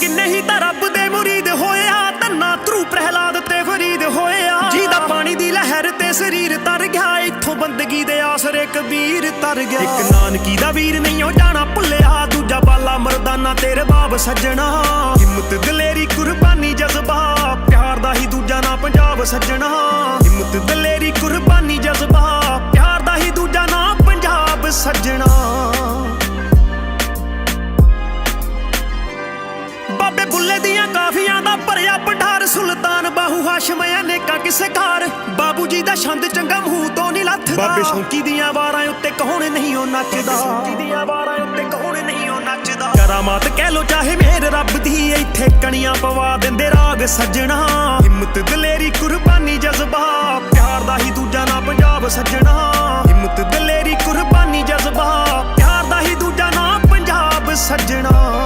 ਕਿੰਨੇ ਹੀ ਤਾਂ ਰੱਬ ਦੇ ਮੁਰੀਦ ਹੋਇਆ, ਧੰਨਾ ਧਰੂ ਪ੍ਰਹਿਲਾਦ ਤੇ ਫਰੀਦ ਹੋਇਆ। ਜਿਹਦਾ ਪਾਣੀ ਦੀ ਲਹਿਰ ਤੇ ਸਰੀਰ ਤਰ ਗਿਆ, ਇੱਥੋਂ ਬੰਦਗੀ ਦੇ ਆਸਰੇ ਕਬੀਰ ਤਰ ਗਿਆ। ਇੱਕ ਨਾਨਕੀ ਦਾ ਵੀਰ ਨਹੀਂ ਹੋ ਜਾਣਾ ਭੁੱਲਿਆ, ਦੂਜਾ ਬਾਲਾ ਮਰਦਾਨਾ ਤੇਰੇ ਬਾਬ ਸੱਜਣਾ। ਹਿੰਮਤ ਦਲੇਰੀ, ਕੁਰਬਾਨੀ, ਜਜ਼ਬਾ, ਪਿਆਰ ਦਾ ਹੀ ਦੂਜਾ ਨਾ ਪੰਜਾਬ ਸੱਜਣਾ। ਹਿੰਮਤ ਦਲੇਰੀ, ਕੁਰਬਾਨੀ, ਜਜ਼ਬਾ ਬੁੱਲੇ ਦੀਆਂ ਕਾਫੀਆਂ ਦਾ ਭਰਿਆ ਭੰਡਾਰ ਸੁਲਤਾਨ ਬਾਹੂ ਹਾਸ਼ਮ ਅਨੇਕਾਂ ਕਿਸੇ ਘਰ। ਬਾਬੂ ਜੀ ਦਾ ਛੰਦ ਚੰਗਾ ਮੂੰਹ ਤੋਂ ਨਹੀਂ ਲੱਥਦਾ। ਬਾਬੇ ਸ਼ੌਂਕੀ ਦੀਆਂ ਵਾਰਾਂ ਉੱਤੇ ਕੌਣ ਨਹੀਂ ਉਹ ਨੱਚਦਾ। ਸ਼ੌਂਕੀ ਦੀਆਂ ਵਾਰਾਂ ਉੱਤੇ ਕੌਣ ਨਹੀਂ ਉਹ ਨੱਚਦਾ। ਕਰਾਮਾਤ ਕਹਿ ਲੋ ਚਾਹੇ ਮੇਰੇ ਰੱਬ ਦੀ ਇੱਥੇ ਕਣੀਆਂ ਪਵਾ ਦਿੰਦੇ ਰਾਗ ਸੱਜਣਾ। ਹਿੰਮਤ ਦਲੇਰੀ ਕੁਰਬਾਨੀ ਜਜ਼ਬਾ ਪਿਆਰ ਦਾ ਹੀ ਦੂਜਾ ਨਾਂ ਪੰਜਾਬ ਸੱਜਣਾ। ਹਿੰਮਤ ਦਲੇਰੀ ਕੁਰਬਾਨੀ ਜਜ਼ਬਾ ਪਿਆਰ ਦਾ ਹੀ ਦੂਜਾ ਨਾਂ ਪੰਜਾਬ ਸੱਜਣਾ।